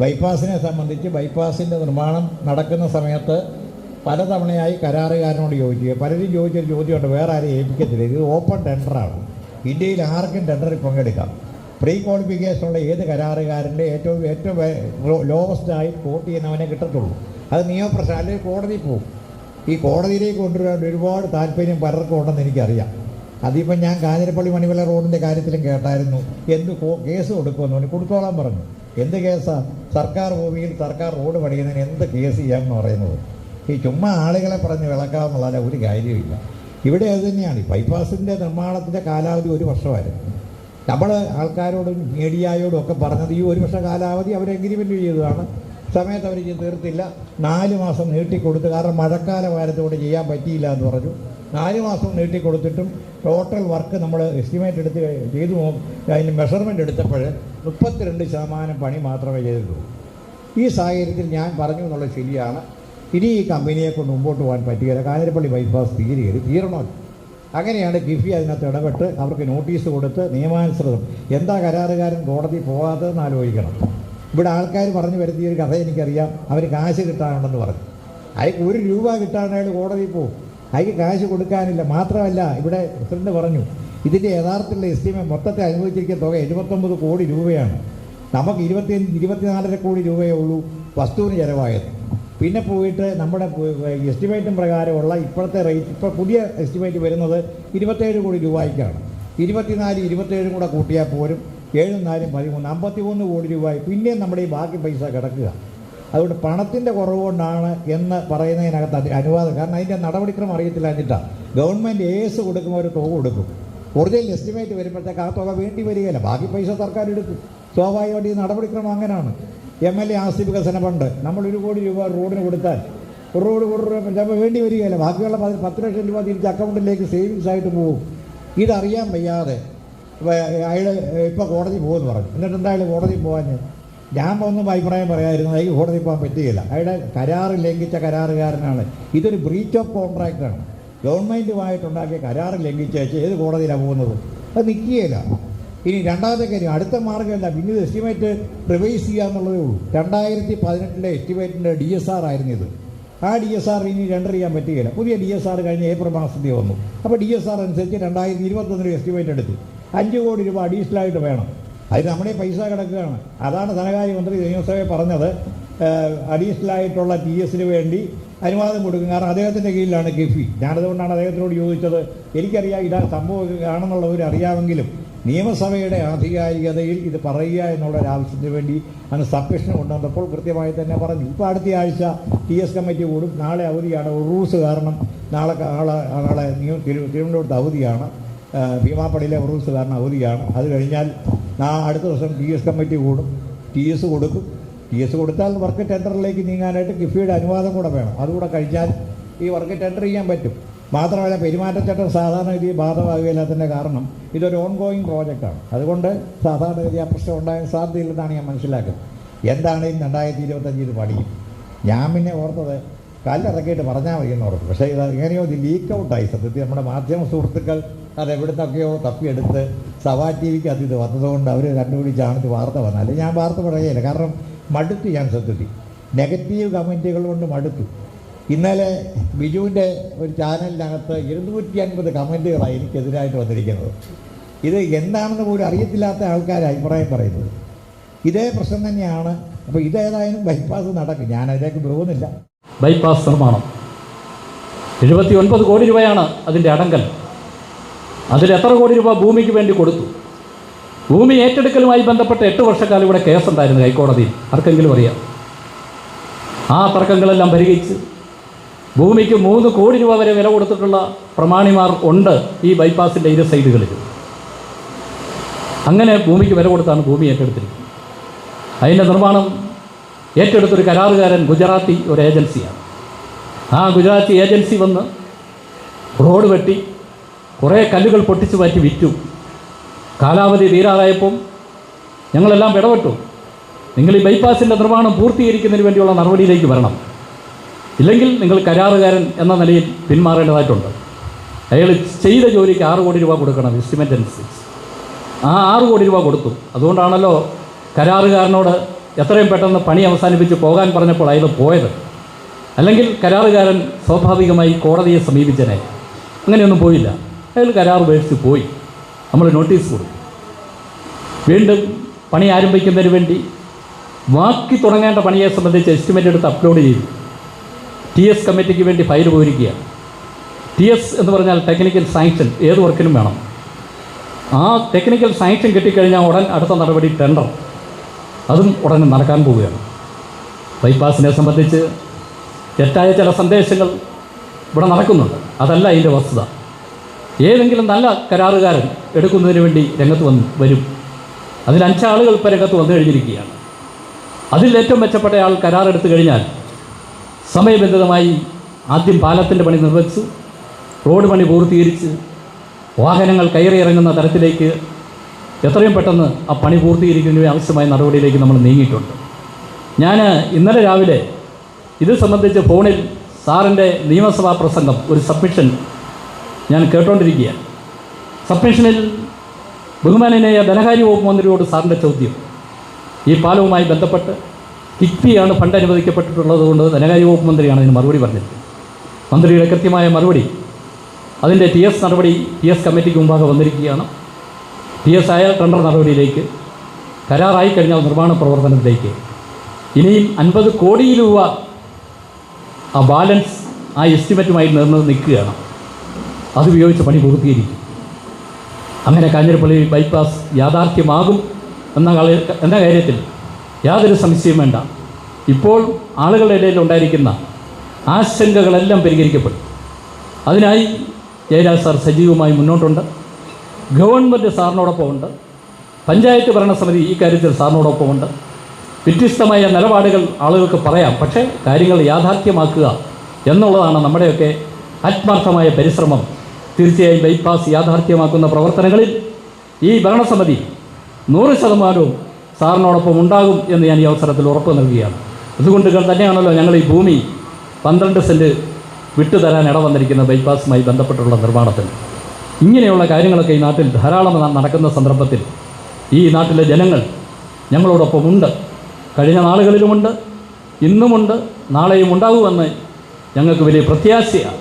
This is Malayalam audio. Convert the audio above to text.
ബൈപ്പാസിനെ സംബന്ധിച്ച് ബൈപ്പാസിന്റെ നിർമ്മാണം നടക്കുന്ന സമയത്ത് പലതവണയായി കരാറുകാരനോട് ചോദിക്കുക പലരും ചോദിച്ചൊരു ചോദ്യമുണ്ട് വേറെ ആരും ഏൽപ്പിക്കത്തില്ല. ഇത് ഓപ്പൺ ടെൻഡറാണ്. ഇന്ത്യയിൽ ആർക്കും ടെൻഡറിൽ പങ്കെടുക്കാം. പ്രീ ക്വാളിഫിക്കേഷനുള്ള ഏത് കരാറുകാരന്റെ ഏറ്റവും ഏറ്റവും ലോവസ്റ്റായി കോട്ട് ചെയ്യുന്നവനെ കിട്ടത്തുള്ളൂ. അത് നിയമപ്രശ്നം അല്ലെങ്കിൽ കോടതി പോകും ഈ കോടതിയിലേക്ക് കൊണ്ടുവരാൻ ഒരുപാട് താല്പര്യം പലർക്കും ഉണ്ടെന്ന് എനിക്കറിയാം. അതിപ്പോൾ ഞാൻ കാഞ്ഞിരപ്പള്ളി മണിമല റോഡിന്റെ കാര്യത്തിലും കേട്ടായിരുന്നു. എന്ത് കേസ് കൊടുക്കുമെന്ന് പറഞ്ഞു. കൊടുത്തോളാൻ പറഞ്ഞു. എന്ത് കേസാണ് സർക്കാർ ഭൂമിയിൽ സർക്കാർ റോഡ് പണിയുന്നതിന് എന്ത് കേസ് ചെയ്യാമെന്ന് പറയുന്നത്? ഈ ചുമ്മാ ആളുകളെ പറഞ്ഞ് വിളക്കാമെന്നുള്ള ഒരു കാര്യമില്ല ഇവിടെ അത് തന്നെയാണ്. ഈ ബൈപ്പാസിന്റെ നിർമ്മാണത്തിന്റെ കാലാവധി ഒരു വർഷമായിരുന്നു. നമ്മൾ ആൾക്കാരോടും മീഡിയയോടും ഒക്കെ പറഞ്ഞത് ഈ ഒരു വർഷ കാലാവധി അവർ എഗ്രിമെന്റ് ചെയ്തതാണ്. സമയത്ത് അവർ തീർത്തില്ല. നാല് മാസം നീട്ടിക്കൊടുത്ത്. കാരണം മഴക്കാലമായതുകൊണ്ട് ചെയ്യാൻ പറ്റിയില്ല എന്ന് പറഞ്ഞു. നാല് മാസം നീട്ടി കൊടുത്തിട്ടും ടോട്ടൽ വർക്ക് നമ്മൾ എസ്റ്റിമേറ്റ് എടുത്ത് ചെയ്തു അതിന് മെഷർമെന്റ് എടുത്തപ്പോൾ മുപ്പത്തിരണ്ട് ശതമാനം പണി മാത്രമേ ചെയ്തിട്ടുള്ളൂ. ഈ സാഹചര്യത്തിൽ ഞാൻ പറഞ്ഞു എന്നുള്ളത് ശരിയാണ്. ഇനി ഈ കമ്പനിയെ കൊണ്ട് മുമ്പോട്ട് പോകാൻ പറ്റുകയില്ല കാഞ്ഞിരപ്പള്ളി ബൈപ്പാസ് തീരുകയില്ല തീരണോ അങ്ങനെയാണ് കിഫി അതിനകത്ത് ഇടപെട്ട് അവർക്ക് നോട്ടീസ് കൊടുത്ത് നിയമാനുസൃതം. എന്താ കരാറുകാരൻ കോടതി പോകാത്തതെന്ന് ആലോചിക്കണം. ഇവിടെ ആൾക്കാർ പറഞ്ഞു വരുത്തിയ ഒരു കഥ എനിക്കറിയാം. അവർ കാശ് കിട്ടാനുണ്ടെന്ന് പറഞ്ഞു. അതിൽ ഒരു രൂപ കിട്ടാനായിട്ട് കോടതി പോകും. അയാൾക്ക് കാശ് കൊടുക്കാനില്ല. മാത്രമല്ല ഇവിടെ പ്രസിഡന്റ് പറഞ്ഞു ഇതിന്റെ യഥാർത്ഥത്തിലുള്ള എസ്റ്റിമേറ്റ് മൊത്തത്തെ അനുവദിച്ചിരിക്കുന്ന തുക എഴുപത്തൊമ്പത് കോടി രൂപയാണ്. നമുക്ക് ഇരുപത്തി ഇരുപത്തിനാലര കോടി രൂപയേ ഉള്ളൂ വസ്തുവിന് ചിലവായത്. പിന്നെ പോയിട്ട് നമ്മുടെ എസ്റ്റിമേറ്റും പ്രകാരമുള്ള ഇപ്പോഴത്തെ റേറ്റ് ഇപ്പോൾ പുതിയ എസ്റ്റിമേറ്റ് വരുന്നത് ഇരുപത്തേഴ് കോടി രൂപയ്ക്കാണ്. ഇരുപത്തിനാല് ഇരുപത്തേഴും കൂടെ കൂട്ടിയാൽ പോരും. ഏഴും നാലും പതിമൂന്ന് അമ്പത്തി മൂന്ന് കോടി രൂപ. പിന്നെയും നമ്മുടെ ഈ ബാക്കി പൈസ കിടക്കുക. അതുകൊണ്ട് പണത്തിന്റെ കുറവ് കൊണ്ടാണ് എന്ന് പറയുന്നതിനകത്ത് അനുവാദം. കാരണം അതിന്റെ നടപടിക്രമം അറിയത്തില്ല എന്നിട്ടാണ് ഗവൺമെന്റ് ഏസ് കൊടുക്കുമ്പോൾ ഒരു തുക കൊടുക്കും. ഒറിജിനൽ എസ്റ്റിമേറ്റ് വരുമ്പോഴത്തേക്ക് ആ തുക വേണ്ടി വരികയില്ല. ബാക്കി പൈസ സർക്കാർ എടുക്കും. സ്വാഭാവികമായിട്ട് ഈ നടപടിക്രമം അങ്ങനെയാണ്. എം എൽ എ ആസ്തി വികസന ഫണ്ട്. നമ്മൾ ഒരു കോടി രൂപ റോഡിന് കൊടുത്താൽ ഒരു റോഡ് ഒരു രൂപ ചിലപ്പോൾ വേണ്ടി വരികയില്ല. ബാക്കിയുള്ള പതി- പത്ത് ലക്ഷം രൂപ തിരിച്ച് അക്കൗണ്ടിലേക്ക് സേവിങ്സ് ആയിട്ട് പോകും. ഇതറിയാൻ വയ്യാതെ അയാൾ ഇപ്പോൾ കോടതി പോകുമെന്ന് പറഞ്ഞു. എന്നിട്ട് എന്തായാലും കോടതി പോകാൻ ഞാൻ ഒന്നും അഭിപ്രായം പറയായിരുന്നു അതിന് കോടതി പോകാൻ പറ്റുകയില്ല. അയാളുടെ കരാറ് ലംഘിച്ച കരാറുകാരനാണ്. ഇതൊരു ബ്രീച്ച് ഓഫ് കോൺട്രാക്റ്റാണ് ഗവൺമെന്റുമായിട്ടുണ്ടാക്കിയ കരാറ് ലംഘിച്ചേച്ച് ഏത് കോടതിയിലാണ് പോകുന്നത്? അത് നിൽക്കുകയില്ല ഇനി രണ്ടാമത്തെ കാര്യം അടുത്ത മാർഗം എന്താ? പിന്നെ എസ്റ്റിമേറ്റ് റിവൈസ് ചെയ്യുക എന്നുള്ളതേ ഉള്ളൂ. രണ്ടായിരത്തി പതിനെട്ടിലെ എസ്റ്റിമേറ്റിന്റെ ഡി എസ് ആർ ആയിരുന്നു ഇത്. ആ ഡി എസ് ആർ ഇനി രണ്ടർ ചെയ്യാൻ പറ്റുകയില്ല. പുതിയ ഡി എസ് ആർ കഴിഞ്ഞ് ഏപ്രിൽ മാസത്തിൽ വന്നു. അപ്പോൾ ഡി എസ് ആർ അനുസരിച്ച് രണ്ടായിരത്തി ഇരുപത്തൊന്നിന് എസ്റ്റിമേറ്റ് എടുത്തു. അഞ്ച് കോടി രൂപ അഡീഷണലായിട്ട് വേണം. അതിന് നമ്മുടെ പൈസ കിടക്കുകയാണ്. അതാണ് ധനകാര്യ മന്ത്രി നിയമസഭയിൽ പറഞ്ഞത്. അഡീഷണൽ ആയിട്ടുള്ള ടി എസിന് വേണ്ടി അനുവാദം കൊടുക്കും. കാരണം അദ്ദേഹത്തിന്റെ കീഴിലാണ് കിഫി ഞാനതുകൊണ്ടാണ് അദ്ദേഹത്തിനോട് ചോദിച്ചത്. എനിക്കറിയാം ഇതാ സംഭവം ആണെന്നുള്ളവർ അറിയാമെങ്കിലും നിയമസഭയുടെ ആധികാരികതയിൽ ഇത് പറയുക എന്നുള്ള ഒരു ആവശ്യത്തിന് വേണ്ടി അന്ന് സബ്മിഷൻ കൊണ്ടുവന്നപ്പോൾ കൃത്യമായി തന്നെ പറഞ്ഞു. ഇപ്പോൾ അടുത്ത ആഴ്ച ടി എസ് കമ്മിറ്റി കൂടും. നാളെ അവധിയാണ്. റൂൾസ് കാരണം നാളെ ആളെ ആളെ തിരുവനന്തപുരത്ത് അവധിയാണ്. ഭീമാപ്പടിയിലെ റൂൾസ് കാരണം അവധിയാണ്. അത് കഴിഞ്ഞാൽ നാ അടുത്ത ദിവസം ടി എസ് കമ്മിറ്റി കൂടും. ടി എസ് കൊടുക്കും. ടി എസ് കൊടുത്താൽ വർക്ക് ടെൻഡറിലേക്ക് നീങ്ങാനായിട്ട് കിഫിയുടെ അനുവാദം കൂടെ വേണം. അതുകൂടെ കഴിഞ്ഞാൽ ഈ വർക്ക് ടെൻഡർ ചെയ്യാൻ പറ്റും. മാത്രമല്ല പെരുമാറ്റച്ചട്ടം സാധാരണഗതി ബാധകമാകുകയില്ലാത്തതിന്റെ കാരണം ഇതൊരു ഓൺ ഗോയിങ് പ്രോജക്റ്റാണ് അതുകൊണ്ട് സാധാരണഗതി ആ പ്രശ്നം ഉണ്ടാകാൻ സാധ്യതയില്ലെന്നാണ് ഞാൻ മനസ്സിലാക്കുന്നത്. എന്താണ് ഈ രണ്ടായിരത്തി ഇരുപത്തഞ്ച് ഇത് പണിയും ഞാൻ പിന്നെ ഓർത്തത് കല്ലിറക്കിയിട്ട് പറഞ്ഞാൽ മതി എന്ന് ഓർത്തു പക്ഷേ ഇത് എങ്ങനെയോ ഇത് ലീക്ക് ഔട്ടായി സത്യത്തിൽ നമ്മുടെ മാധ്യമ സുഹൃത്തുക്കൾ അത് എവിടുന്നൊക്കെയോ തപ്പിയെടുത്ത് സവാ ടി വിക്ക് അത് ഇത് വന്നതുകൊണ്ട് അവർ കണ്ടുപിടിച്ചാണ് ഇത് വാർത്ത വന്നത് ഞാൻ വാർത്ത പറയുകയില്ല. കാരണം മടുത്തു ഞാൻ സത്യത്തിൽ നെഗറ്റീവ് കമന്റുകൾ കൊണ്ട് മടുത്തു. ഇന്നലെ ബിജുവിന്റെ ഒരു ചാനലിനകത്ത് ഇരുന്നൂറ്റി അൻപത് കമന്റുകളാണ് എനിക്കെതിരായിട്ട് വന്നിരിക്കുന്നത്. ഇത് എന്താണെന്ന് പോലും അറിയത്തില്ലാത്ത ആൾക്കാർ അഭിപ്രായം പറയുന്നത്. ഇതേ പ്രശ്നം തന്നെയാണ്. അപ്പോൾ ഇതേതായാലും ബൈപ്പാസ് നടക്കും. ഞാൻ അതിലേക്ക് പോകുന്നില്ല. ബൈപ്പാസ് നിർമ്മാണം. എഴുപത്തി ഒൻപത് കോടി രൂപയാണ് അതിന്റെ അടങ്കൽ. അതിൽ എത്ര കോടി രൂപ ഭൂമിക്ക് വേണ്ടി കൊടുത്തു? ഭൂമി ഏറ്റെടുക്കലുമായി ബന്ധപ്പെട്ട എട്ട് വർഷക്കാലം ഇവിടെ കേസുണ്ടായിരുന്നു ഹൈക്കോടതിയിൽ. ആർക്കെങ്കിലും അറിയാം? ആ തർക്കങ്ങളെല്ലാം പരിഹരിച്ച് ഭൂമിക്ക് മൂന്ന് കോടി രൂപ വരെ വില കൊടുത്തിട്ടുള്ള പ്രമാണിമാർ ഉണ്ട് ഈ ബൈപ്പാസിന്റെ ഇരു സൈഡുകളിൽ അങ്ങനെ ഭൂമിക്ക് വില കൊടുത്താണ് ഭൂമി ഏറ്റെടുത്തിരിക്കുന്നത്. അതിന്റെ നിർമ്മാണം ഏറ്റെടുത്തൊരു കരാറുകാരൻ ഗുജറാത്തി ഒരു ഏജൻസിയാണ്. ആ ഗുജറാത്തി ഏജൻസി വന്ന് റോഡ് വെട്ടി കുറേ കല്ലുകൾ പൊട്ടിച്ച് മാറ്റി വിറ്റു. കാലാവധി തീരാറായപ്പം ഞങ്ങളെല്ലാം ഇടപെട്ടു നിങ്ങൾ ഈ ബൈപ്പാസിന്റെ നിർമ്മാണം പൂർത്തീകരിക്കുന്നതിന് വേണ്ടിയുള്ള നടപടിയിലേക്ക് വരണം. ഇല്ലെങ്കിൽ നിങ്ങൾ കരാറുകാരൻ എന്ന നിലയിൽ പിന്മാറേണ്ടതായിട്ടുണ്ട്. അയാൾ ചെയ്ത ജോലിക്ക് ആറ് കോടി രൂപ കൊടുക്കണം എസ്റ്റിമേറ്റ് അനുസരിച്ച്. ആ ആറ് കോടി രൂപ കൊടുത്തു. അതുകൊണ്ടാണല്ലോ കരാറുകാരനോട് എത്രയും പെട്ടെന്ന് പണി അവസാനിപ്പിച്ച് പോകാൻ പറഞ്ഞപ്പോൾ അയാൾ പോയത്. അല്ലെങ്കിൽ കരാറുകാരൻ സ്വാഭാവികമായി കോടതിയെ സമീപിച്ചനെ. അങ്ങനെയൊന്നും പോയില്ല. അയാൾ കരാർ മേടിച്ച് പോയി. നമ്മൾ നോട്ടീസ് കൊടുക്കും വീണ്ടും പണി ആരംഭിക്കുന്നതിന് വേണ്ടി ബാക്കി തുടങ്ങേണ്ട പണിയെ സംബന്ധിച്ച് എസ്റ്റിമേറ്റ് എടുത്ത് അപ്ലോഡ് ചെയ്തു. ടി എസ് കമ്മിറ്റിക്ക് വേണ്ടി ഫയൽ പോയിരിക്കുകയാണ്. ടി എസ് എന്ന് പറഞ്ഞാൽ ടെക്നിക്കൽ സാങ്ഷൻ ഏത് വർക്കിനും വേണം. ആ ടെക്നിക്കൽ സാങ്ഷൻ കിട്ടിക്കഴിഞ്ഞാൽ ഉടൻ അടുത്ത നടപടി ടെൻഡർ അതും ഉടനെ നടക്കാൻ പോവുകയാണ്. ബൈപ്പാസിനെ സംബന്ധിച്ച് തെറ്റായ ചില സന്ദേശങ്ങൾ ഇവിടെ നടക്കുന്നുണ്ട്. അതല്ല അതിന്റെ വസ്തുത. ഏതെങ്കിലും നല്ല കരാറുകാരൻ എടുക്കുന്നതിന് വേണ്ടി രംഗത്ത് വന്ന് വരും. അതിൽ അഞ്ചാളുകൾ ഇപ്പോൾ രംഗത്ത് വന്നു കഴിഞ്ഞിരിക്കുകയാണ്. അതിൽ ഏറ്റവും മെച്ചപ്പെട്ട ആൾ കരാറെടുത്തു കഴിഞ്ഞാൽ സമയബന്ധിതമായി ആദ്യം പാലത്തിന്റെ പണി നിർവഹിച്ചു റോഡ് പണി പൂർത്തീകരിച്ച് വാഹനങ്ങൾ കയറി ഇറങ്ങുന്ന തരത്തിലേക്ക് എത്രയും പെട്ടെന്ന് ആ പണി പൂർത്തീകരിക്കുന്നതിന് ആവശ്യമായ നടപടിയിലേക്ക് നമ്മൾ നീങ്ങിയിട്ടുണ്ട്. ഞാൻ ഇന്നലെ രാവിലെ ഇത് സംബന്ധിച്ച് ഫോണിൽ സാറിന്റെ നിയമസഭാ പ്രസംഗം ഒരു സബ്മിഷൻ ഞാൻ കേട്ടോണ്ടിരിക്കുകയാണ്. സബ്മിഷനിൽ ബഹുമാനനായ ധനകാര്യ വകുപ്പ് മന്ത്രിയോട് സാറിന്റെ ചോദ്യം. ഈ പാലവുമായി ബന്ധപ്പെട്ട് കിഫ്ബിയാണ് ഫണ്ട് അനുവദിക്കപ്പെട്ടിട്ടുള്ളത് കൊണ്ട് ധനകാര്യ വകുപ്പ് മന്ത്രിയാണ് അതിന് മറുപടി പറഞ്ഞത്. മന്ത്രിയുടെ കൃത്യമായ മറുപടി അതിന്റെ ടി എസ് നടപടി ടി എസ് കമ്മിറ്റിക്ക് മുമ്പാകെ വന്നിരിക്കുകയാണ്. ടി എസ് ആയ ടെൻഡർ നടപടിയിലേക്ക് കരാറായി കഴിഞ്ഞാൽ നിർമ്മാണ പ്രവർത്തനത്തിലേക്ക്. ഇനിയും അൻപത് കോടി രൂപ ആ ബാലൻസ് ആ എസ്റ്റിമേറ്റുമായി നിർന്ന് നിൽക്കുകയാണ്. അതുപയോഗിച്ച് പണി പൂർത്തീകരിക്കും. അങ്ങനെ കാഞ്ഞിരപ്പള്ളി ബൈപ്പാസ് യാഥാർത്ഥ്യമാകും എന്ന എന്ന കാര്യത്തിൽ യാതൊരു സംശയവും വേണ്ട. ഇപ്പോൾ ആളുകളുടെ ഇടയിൽ ഉണ്ടായിരിക്കുന്ന ആശങ്കകളെല്ലാം പരിഹരിക്കപ്പെടും. അതിനായി ജയരാജ് സാർ സജീവമായി മുന്നോട്ടുണ്ട്. ഗവൺമെന്റ് സാറിനോടൊപ്പം ഉണ്ട്. പഞ്ചായത്ത് ഭരണസമിതി ഈ കാര്യത്തിൽ സാറിനോടൊപ്പമുണ്ട് വ്യത്യസ്തമായ നിലപാടുകൾ ആളുകൾക്ക് പറയാം. പക്ഷേ കാര്യങ്ങൾ യാഥാർത്ഥ്യമാക്കുക എന്നുള്ളതാണ് നമ്മുടെയൊക്കെ ആത്മാർത്ഥമായ പരിശ്രമം. തീർച്ചയായും ബൈപ്പാസ് യാഥാർത്ഥ്യമാക്കുന്ന പ്രവർത്തനങ്ങളിൽ ഈ ഭരണസമിതി നൂറ് ശതമാനവും സാറിനോടൊപ്പം ഉണ്ടാകും എന്ന് ഞാൻ ഈ അവസരത്തിൽ ഉറപ്പ് നൽകുകയാണ്. അതുകൊണ്ട് തന്നെയാണല്ലോ ഞങ്ങൾ ഈ ഭൂമി പന്ത്രണ്ട് സെന്റ് വിട്ടുതരാൻ ഇടവന്നിരിക്കുന്ന ബൈപ്പാസുമായി ബന്ധപ്പെട്ടുള്ള നിർമ്മാണത്തിന്. ഇങ്ങനെയുള്ള കാര്യങ്ങളൊക്കെ ഈ നാട്ടിൽ ധാരാളം നടക്കുന്ന സന്ദർഭത്തിൽ ഈ നാട്ടിലെ ജനങ്ങൾ ഞങ്ങളോടൊപ്പമുണ്ട് കഴിഞ്ഞ നാളുകളിലുമുണ്ട് ഇന്നുമുണ്ട് നാളെയും ഉണ്ടാകുമെന്ന് ഞങ്ങൾക്ക് വലിയ പ്രത്യാശയാണ്.